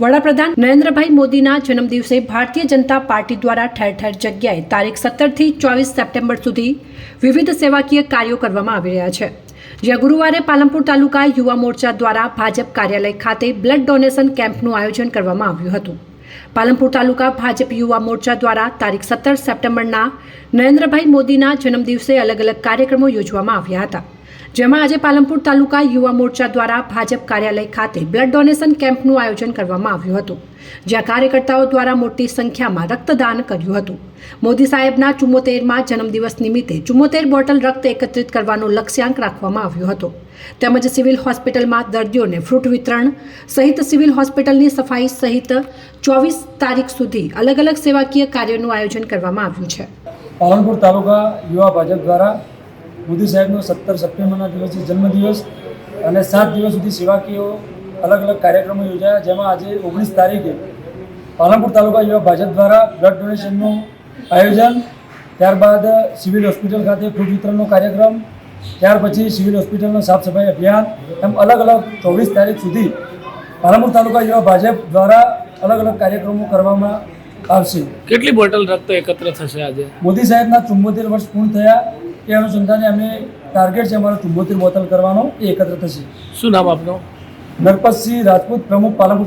વડાપ્રધાન નરેન્દ્રભાઈ મોદીના જન્મદિવસે ભારતીય જનતા પાર્ટી દ્વારા ઠેર ઠેર જગ્યાએ તારીખ સત્તરથી ચોવીસ સપ્ટેમ્બર સુધી વિવિધ સેવાકીય કાર્યો કરવામાં આવી રહ્યા છે. જ્યાં ગુરુવારે પાલનપુર તાલુકા યુવા મોરચા દ્વારા ભાજપ કાર્યાલય ખાતે બ્લડ ડોનેશન કેમ્પનું આયોજન કરવામાં આવ્યું હતું. પાલનપુર તાલુકા ભાજપ યુવા મોરચા દ્વારા તારીખ સત્તર સપ્ટેમ્બરના નરેન્દ્રભાઈ મોદીના જન્મદિવસે અલગ અલગ કાર્યક્રમો યોજવામાં આવ્યા હતા. જેમાં આજે પાલનપુર તાલુકા યુવા મોરચા દ્વારા ભાજપ કાર્યાલય ખાતે બ્લડ ડોનેશન કેમ્પનું આયોજન કરવામાં આવ્યું હતું, જ્યાં કાર્યકર્તાઓ દ્વારા મોટી સંખ્યામાં રક્તદાન કર્યું હતું. મોદી સાહેબના ચુમ્મોતેરમાં જન્મદિવસ નિમિત્તે ચુમ્મોતેર બોટલ રક્ત એકત્રિત કરવાનો લક્ષ્યાંક રાખવામાં આવ્યો હતો. તેમજ સિવિલ હોસ્પિટલમાં દર્દીઓને ફ્રૂટ વિતરણ સહિત સિવિલ હોસ્પિટલની સફાઈ સહિત ચોવીસ તારીખ સુધી અલગ અલગ સેવાકીય કાર્યોનું આયોજન કરવામાં આવ્યું છે. પાલનપુર તાલુકા યુવા ભાજપ દ્વારા મોદી સાહેબનો સત્તર સપ્ટેમ્બરના દિવસે જન્મદિવસ અને સાત દિવસ સુધી સેવાકીય અલગ અલગ કાર્યક્રમો યોજાયા જેમાં આજે ઓગણીસ તારીખે પાલનપુર તાલુકા યુવા ભાજપ દ્વારા બ્લડ ડોનેશનનું આયોજન ત્યારબાદ સિવિલ હોસ્પિટલ ખાતે ફૂડ વિતરણનો કાર્યક્રમ ત્યાર પછી સિવિલ હોસ્પિટલનો સાફ સફાઈ અભિયાન એમ અલગ અલગ ચોવીસ તારીખ સુધી પાલનપુર તાલુકા યુવા ભાજપ દ્વારા અલગ અલગ કાર્યક્રમો કરવામાં આવશે. કેટલી બોટલ રક્ત એકત્ર થશે આજે? મોદી સાહેબના ચુંબોતેર વર્ષ પૂર્ણ થયા એ અનુસંધાને અમે ટાર્ગેટ છે અમારો ચુંબોતેર બોતલ કરવાનો એ એકત્ર થશે. શું નામ આપનું? નરપતસિંહ રાજપૂત પ્રમુખ પાલનપુર